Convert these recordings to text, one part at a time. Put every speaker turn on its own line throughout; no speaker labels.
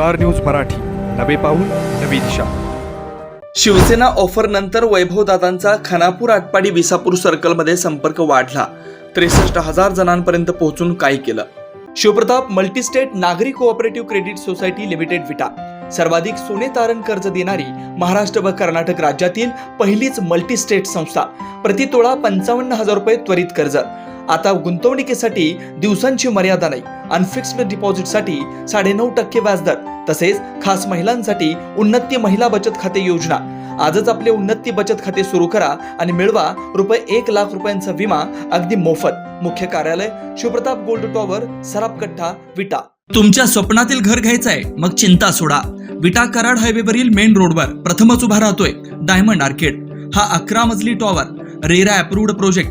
Star news Marathi. नवे पाऊल नवी दिशा.
शिवसेना ऑफर नंतर वैभवदादांचा खानापूर आटपाडी विसापूर सर्कलमध्ये संपर्क वाढला. त्रेसष्ट हजार जणांपर्यंत पोहोचून काय केलं. शिवप्रताप मल्टीस्टेट नागरी cooperative credit society limited Vita. सर्वाधिक सोने तारण कर्ज देणारी महाराष्ट्र व कर्नाटक राज्यातील पहिलीच मल्टीस्टेट संस्था. प्रतितोळा पंचावन्न हजार रुपये त्वरित कर्ज. आता गुंतवणुकीसाठी दिवसांची मर्यादा नाही. अनफिक्स्ड डिपॉझिटसाठी साडेनऊ टक्के व्याजदर तसेच खास महिलांसाठी उन्नती महिला बचत खाते योजना. आजच आपले उन्नती बचत खाते सुरू करा आणि मिळवा रुपये एक लाख रुपयांचा विमा अगदी मोफत. मुख्य कार्यालय शिवप्रताप गोल्ड टॉवर सरापकट्टा विटा. तुमच्या स्वप्नातील घर घ्यायचं आहे मग चिंता सोडा. विटा कराड हायवेवरील मेन रोडवर प्रथमच उभा राहतोय डायमंड आर्केड. हा अकरा मजली tower RERA approved project.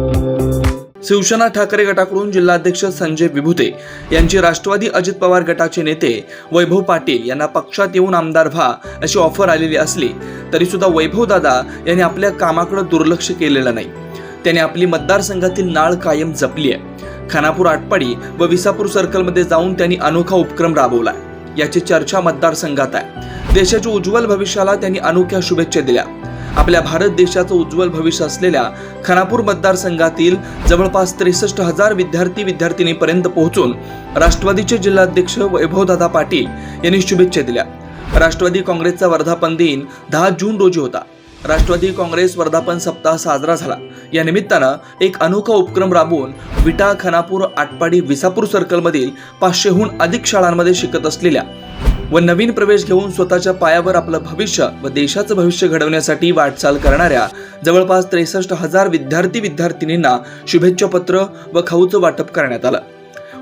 Shiv Sena Thackeray गटाकडून जिल्हाध्यक्ष संजय विभुते यांची राष्ट्रवादी अजित पवार गटाचे नेते वैभव पाटील यांना पक्षात येऊन आमदार व्हा अशी ऑफर आलेली असली तरी सुद्धा वैभव दादा यांनी आपल्या कामाकडे दुर्लक्ष केलेलं नाही. त्यांनी आपली मतदारसंघातील नाळ कायम जपली आहे. खानापूर आटपाडी व विसापूर सर्कलमध्ये जाऊन त्यांनी अनोखा उपक्रम राबवला याची चर्चा मतदारसंघात आहे. देशाच्या उज्ज्वल भविष्याला त्यांनी अनोख्या शुभेच्छा दिल्या. आपल्या भारत देशाचं उज्ज्वल भविष्य असलेल्या खानापूर मतदारसंघातील जवळपास त्रेसष्ट हजार विद्यार्थी विद्यार्थिनीपर्यंत पोहोचून राष्ट्रवादीचे जिल्हाध्यक्ष वैभवदादा पाटील यांनी शुभेच्छा दिल्या. राष्ट्रवादी काँग्रेसचा वर्धापन दिन दहा जून रोजी होता. राष्ट्रवादी काँग्रेस वर्धापन सप्ताह साजरा झाला. या निमित्तानं एक अनोखा उपक्रम राबवून विटा खानापूर आटपाडी विसापूर सर्कलमधील पाचशेहून अधिक शाळांमध्ये शिकत असलेल्या व नवीन प्रवेश घेऊन स्वतःच्या पायावर आपलं भविष्य व देशाचं भविष्य घडवण्यासाठी वाटचाल करणाऱ्या जवळपास त्रेसष्ट हजार विद्यार्थी विद्यार्थिनींना शुभेच्छा पत्र व खाऊचं वाटप करण्यात आलं.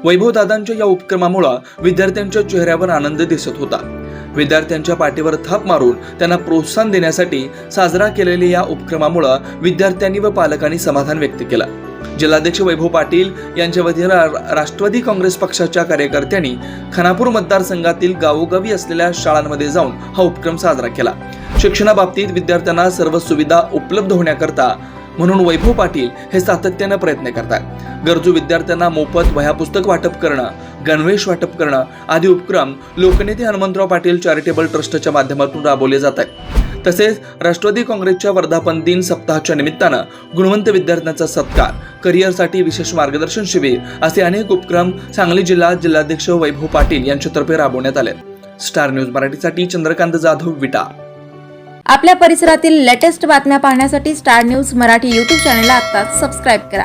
वैभवदादांच्या या उपक्रमामुळं विद्यार्थ्यांच्या चेहऱ्यावर आनंद दिसत होता. विद्यार्थ्यांच्या पाठीवर थाप मारून त्यांना प्रोत्साहन देण्यासाठी साजरा केलेल्या या उपक्रमामुळं विद्यार्थ्यांनी व पालकांनी समाधान व्यक्त केलं. जिल्हाध्यक्ष वैभव पाटील यांच्या वतीनं रा- राष्ट्रवादी काँग्रेस पक्षाच्या कार्यकर्त्यांनी खानापूर मतदारसंघातील गावोगावी असलेल्या शाळांमध्ये जाऊन हा उपक्रम साजरा केला. शिक्षणाबाबतीत विद्यार्थ्यांना सर्व सुविधा उपलब्ध होण्याकरता म्हणून वैभव पाटील हे सातत्यानं प्रयत्न करतात. गरजू विद्यार्थ्यांना मोफत वह्या पुस्तक वाटप करणं गणवेश वाटप करणं आदी उपक्रम लोकनेते हनुमंतराव पाटील चॅरिटेबल ट्रस्टच्या माध्यमातून राबवले जात आहेत. तसेच राष्ट्रवादी काँग्रेसच्या वर्धापन दिन सप्ताहाच्या निमित्तानं गुणवंत विद्यार्थ्यांचा सत्कार करिअरसाठी विशेष मार्गदर्शन शिबिर असे अनेक उपक्रम सांगली जिल्हा जिल्हाध्यक्ष वैभव पाटील यांच्यातर्फे राबवण्यात आले स्टार न्यूज मराठीसाठी चंद्रकांत जाधव विटा.
आपल्या परिसरातील लेटेस्ट बातम्या पाहण्यासाठी स्टार न्यूज मराठी यूट्यूब चॅनलला आत्ताच सबस्क्राईब करा.